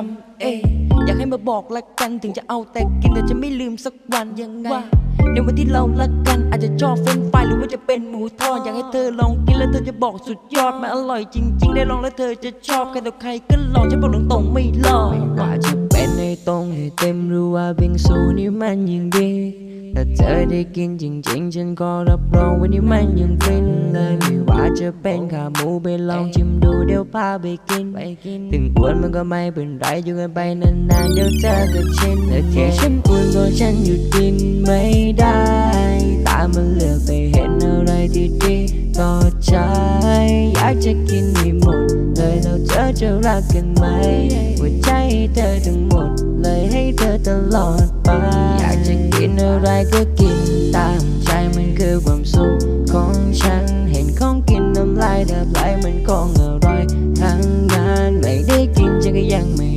ำเอยอยากให้มาบอกละกันถึงจะเอาแต่กินแต่จะไม่ลืมสักวันยังไงว่าในวันที่เราละกันอาจจะชอบเฟรนช์ฟรายหรือว่าจะเป็นหมูทอดอยากให้เธอลองกินแล้วเธอจะบอกสุดยอดมันอร่อยจริง ๆ ได้ลองแล้วเธอจะชอบใครต่อใครก็ลองฉันบอกตรงๆไม่ลองว่าจะเป็นในตรงให้เต็มหรือว่าบิงซูนี่มันยิ่งดีถ้าเธอได้กินจริง ๆ ฉันก็รับรองว่านี่มันยังฟินเลยไม่ว่า จะเป็นขาหมูไปลองชิมดูเดี๋ยวพาไปกินไปกิน ถึงอ้วนมันก็ไม่เป็นไรอยู่กันไปนานๆเดี๋ยวเธอก็ชินโอเคฉันอ้วนก็ฉันหยุดกินไม่ได้ ตามันเลือกไปเห็นอะไรที่ดีต่อใจอยากจะกินให้หมดเลยแล้วเธอจะรักกันไหมหัวใจให้เธอทั้งหมด เลยให้เธอตลอดไป อยากจะกินอะไรก็กิน แทบไหลมันคงอร่อยทั้งงานไม่ได้กินจะก็ยังไม่